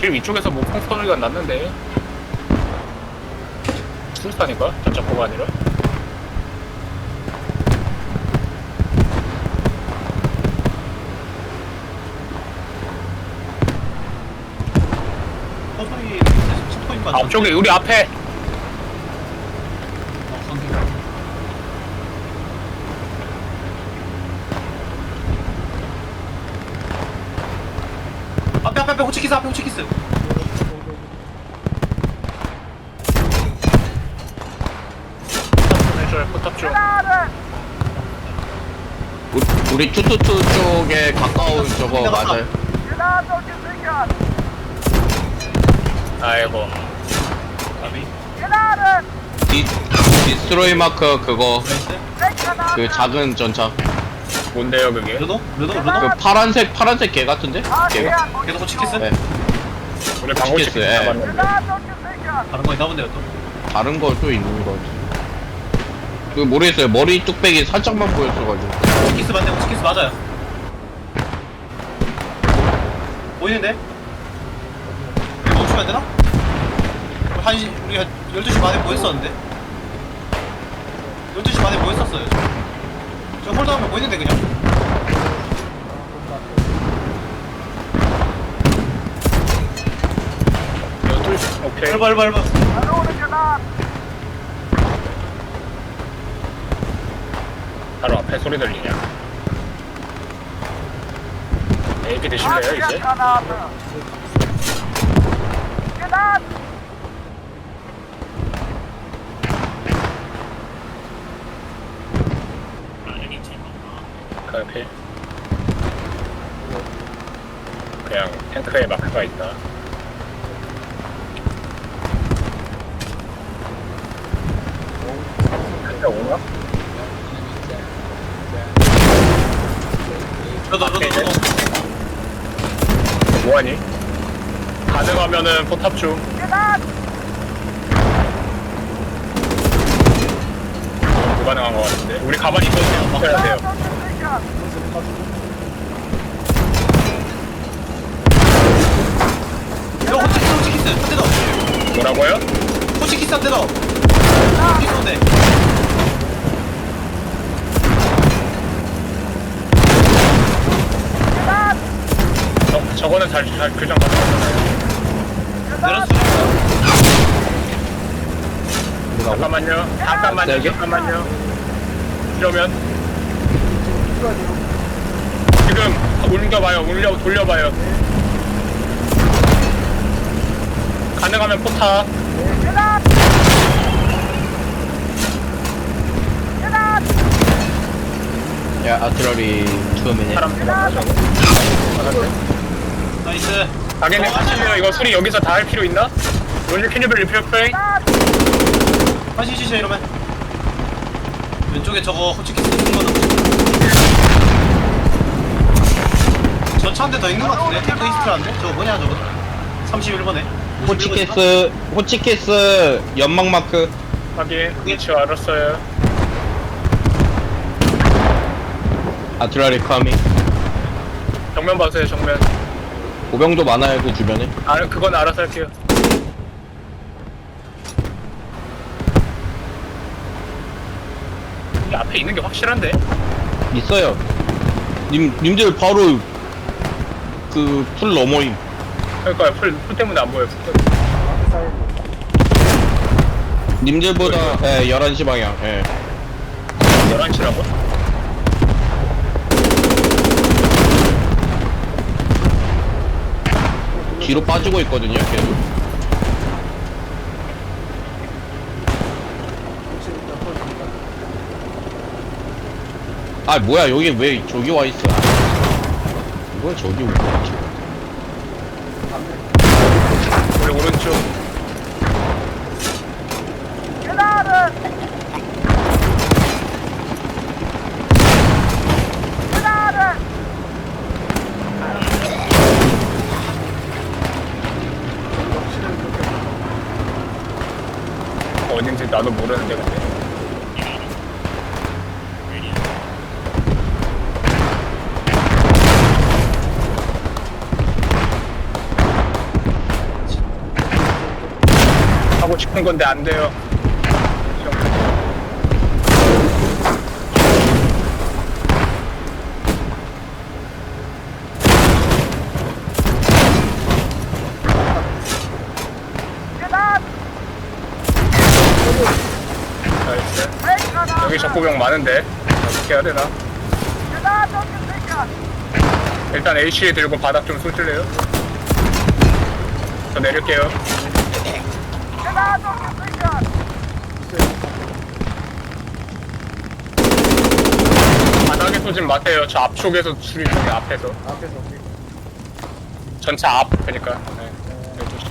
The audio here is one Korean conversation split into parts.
길 위쪽에서 뭐콩 소리가 났는데. 술사니까 저쪽 보가 아니라. 서소리 스포인가 앞쪽에 우리 앞에 앞에 호치키스 앞에 호치키스. 포탑 쪽 우리, 우리 투투투 쪽에 가까운 저거 내가 맞아요. 아이고. 아비? 디, 디스트로이 마크 그거. 나이스 그 작은 전차 뭔데요 그게 르도? 르도? 르도? 그 파란색 파란색 개 같은데? 개가? 계속 호치키스? 네. 우리 방금 시켰어요, 치킨 예. 잡았는데 다른 거 있나 본데요 또? 다른 거 또 있는 거 같아. 그 모르겠어요. 머리 뚝배기 살짝만 보였어가지고. 호치키스 맞네 호치키스 맞아요 보이는데? 이거 멈추면 안 되나? 한 시, 우리가 12시 반에 모였었는데 12시 반에 모였었어요 저 홀더하면 보이는데 그냥? 오케이. 얼바 얼바 얼바 바로 앞에 소리 들리냐? 얘기 드실래요 이제? 그 옆에 그냥 탱크에 마크가 있다. 탱크 오나? 르도 르도 르도. 뭐하니? 가능하면은 포탑 중. 불가능한 것 같은데. 우리 가만히 있어도 돼요. 해야 돼요 뭐라고요? 더 호치키스 한대 저, 저거는 잘, 잘 교정 내렸어. 잠깐만요. 잠깐만요? 잠깐만요. 이러면 지금 옮겨봐요. 올려 돌려봐요 가능하면 포탑. 야 아트러리 투어맨이. 사람 대박 나이스. 가게는 사실요? 이거 소리 여기서 다 할 필요 있나? 원래 캐니블 리필 프레이? 다시 시시 이러면. 왼쪽에 저거 호치키스 있는 거는 전차 한 대 더 있는 거 같은데? 탱크 이스트라는데? 저거 뭐냐 저거? 31번에 호치케스 호치케스 연막 마크. 확인 위치 알았어요 아트러리 커밍. 정면 봐세요 정면 보병도 많아요 그 주변에. 아 그건 알아서 할게요 이 앞에 있는 게 확실한데? 있어요. 님 님들 바로 그풀 너머임. 그러니까 풀, 풀 때문에 안 보여요 풀 때문에. 님들보다 예 11시 방향. 예. 11시라고? 뒤로 빠지고 있거든요 계속. 아 뭐야 여기 왜 저기 와 있어? 이건 저기 왜 있지? 우리 오른쪽. 어딘지 나도 모르는데 근데 싶은 건데 안 돼요. 나이스. 여기 적구병 많은데 어떻게 해야 되나? 일단 AC 들고 바닥 좀 쏘실래요? 저 내릴게요. 바닥에 쏘진 마세요. 저 앞쪽에서 수리 중에 앞에서. 앞에서. 전차 앞 그러니까. 네. 조심.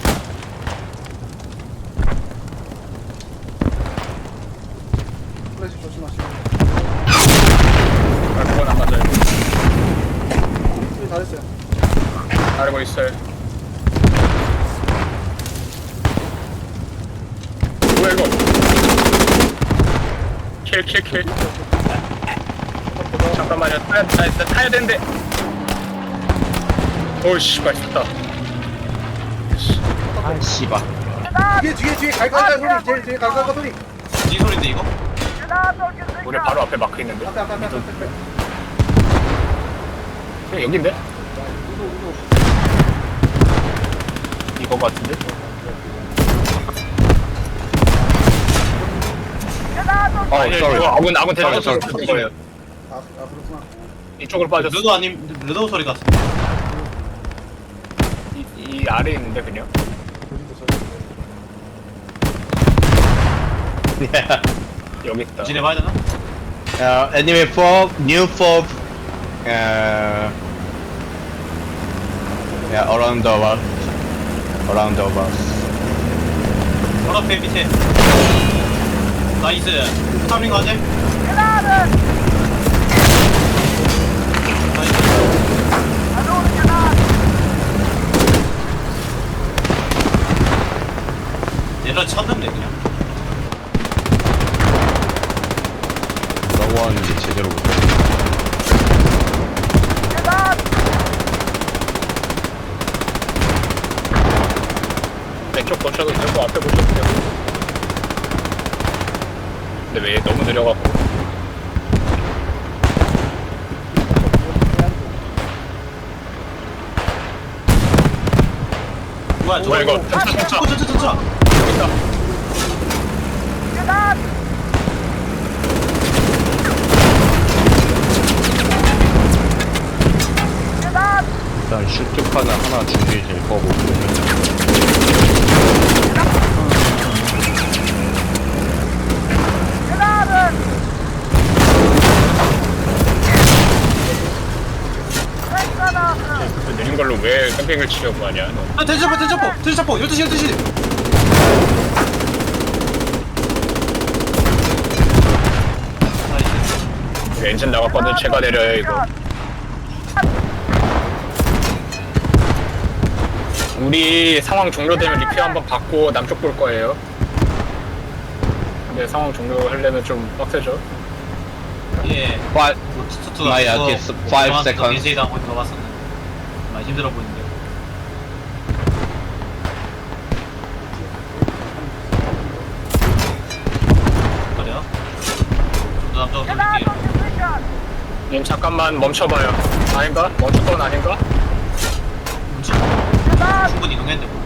플래시 조심하시고. 아, 그건 안 맞아요. 소리 다 됐어요. 알고 있어요. 뭐야 이거? 킬킬 킬. 잠깐만요. 타야, 타야, 타야 되는데. 오씨 맛있다. 아 씨발 뒤에 뒤에 뒤에 갈갈갈 소리. 뒤에 뒤에 갈갈갈 소리. 이 소리인데 이거? 우리 바로 앞에 마크 있는데. 앞에 앞에 앞에 앞에. 앞에. 그냥 여긴데? 우노. 이거 같은데? 어 아니, sorry 이거 아군 아군 대장 sorry, sorry. 거예요. 아, 아 그렇구나. 이쪽으로 빠졌어. 르도 아님 르도 소리 같은데 이, 이 아래 있는데 그냥. 여기도 저기. 여기 있다. 지내 봐야 되나? uh, enemy fob new fob uh, yeah around the world around the world 바로 앞에 밑에 나이스. 타밍 가지? 내려 쳤는데 그냥. 라고 하는지 제대로 못해. 왼쪽 보셔도 되고 앞에 보셔도 되고. 근데 왜 너무 느려갖고. 뭐야 뭐야, 이거? 차 차, 차, 차. 차, 차, 차, 차. 여기 있다. 일단 슈트판을 하나 준비될 거고 왜 캠핑을 치려고 하냐? 너. 아 대자포 대자포 대자포 12시 12시 나이스 엔진 나갔거든. 제가 내려요 이거. 우리 상황 종료되면 리뷰 한번 받고 남쪽 볼 거예요. 근데 상황 종료하려면 좀 빡세죠. 예 Five, 스투가 마이 아티스트 5 seconds 인세이 당하고 있는 거 봤었는데 많이 힘들어 보이는데 님 잠깐만 멈춰봐요. 아닌가? 멈출 건 아닌가? 그렇지 충분히 이동했는데 뭐.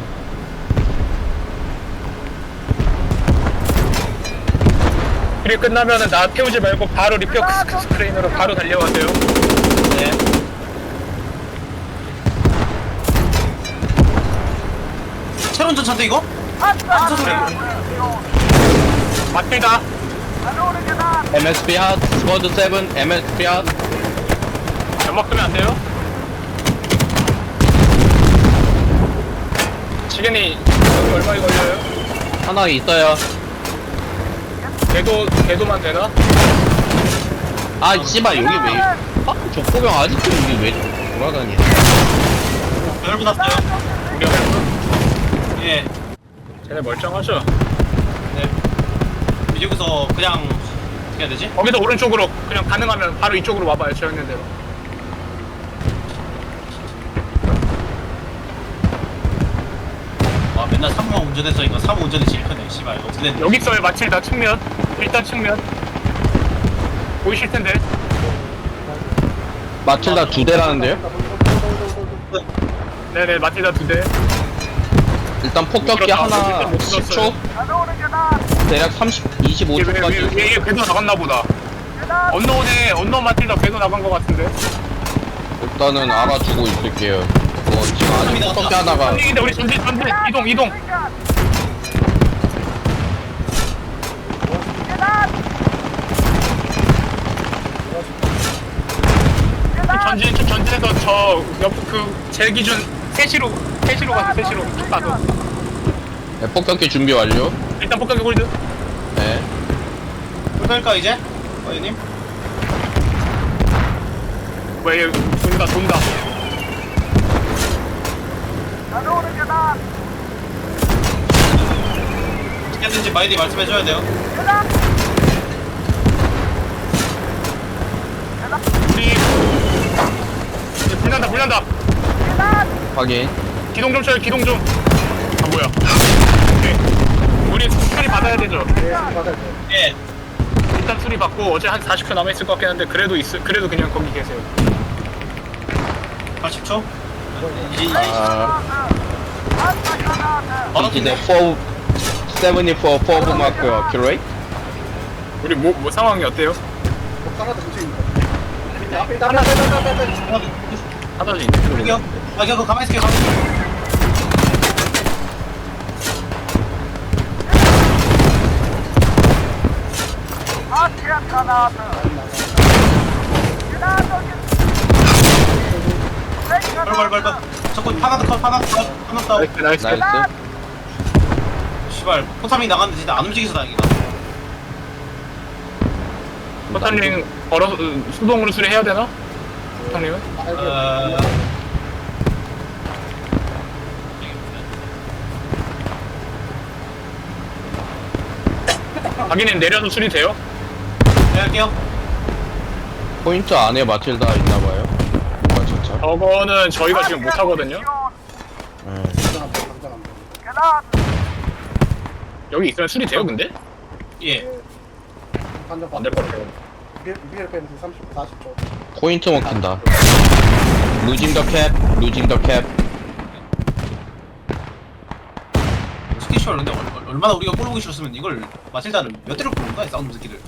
일이 끝나면은 나 태우지 말고 바로 리페어 스- 스크린으로 바로 달려가세요. 네. 새로운 전차인데 이거? 전차 소리 맞습 MSP hot squad 7 MSP hot 연막 뜨면 안 돼요? 지gen이 여기 얼마에 걸려요? 하나 있어요 궤도, 궤도만 되나? 아 씨발 여기 왜 아, 족보병 아직도 여기 왜 돌아다니 열분 났어요 우리 헬프? 예 쟤네 멀쩡하죠? 네. 여기서 그냥 어떻게 해야 되지? 거기서 오른쪽으로 그냥 가능하면 바로 이쪽으로 와봐요. 저 있는 대로. 아 맨날 3호 운전해서 이거 3호 운전이 제일 편해 씨발 어떻게 됐냐 여기 있어요 마틸다 측면 일단 측면 보이실 텐데 마틸다 두 대라는데요? 네네 마틸다 두대 일단 폭격기. 하나 못 들었어요. 10초? 대략 30, 이게 왜, 왜, 25초까지. 왜, 얘 궤도 나갔나 보다. 언노운에 언노 마틸다 궤도 나간 것 같은데? 일단은 알아주고 있을게요. 뭐 지금 아직 폭격기 하나가 근데 우리 전진 전진. 이동 이동. 전진 쭉 전진해서 저옆그제 기준 3시로 3시로 가서 3시로 쭉 가서. 네, 폭격기 준비 완료 일단 폭격기 홀드. 네. 그럴까 이제? 어이님? 왜 돈다 돈다. 어떻게든지 마이디 말씀해줘야 돼요. 우리 이제 불난다 불난다. 확인. 기동 좀 쳐요 기동 좀 아 뭐야. 오케이 우리 수리 받아야 되죠 예, 맞아요. 예 일단 수리 받고 어제 한 40초 남아 있을 것 같긴 한데 그래도 있 그래도 그냥 거기 계세요 80초? 이제 이제 아 바로 이제 4 74 포브 마크 큐레이트 우리 뭐, 뭐 상황이 어때요? 뭐 하나 더 있다, 앞에 있다, 앞에 있다. 하나도 있네 여기요 아 그거 가만히 있을게요 가만히 있을게요 파나드 컷 나이스 씨발 포타밍 나갔는데 진짜 안 움직여서 다행이다 포탄링 걸어서 으, 수동으로 수리해야 되나? 포탄링은? 어... 자기는 내려서 수리돼요? 네 할게요 포인트 안에 마틸다 있나봐요 뭔가 진짜 저거는 저희가 지금 못 하거든요 네. 당장합니다, 당장합니다. 여기 있으면 수리 돼요 근데? 예 판정 안될것 같아요 BL, BL 빼면서 30초, 40초. 포인트 먹힌다 루징 더 캡 루징 더 캡 스키슈얼 근데 얼- 얼- 얼마나 우리가 꼴보기 싫었으면 이걸 마틸다를 몇 대를 뽑는가 이 싸우는 새끼들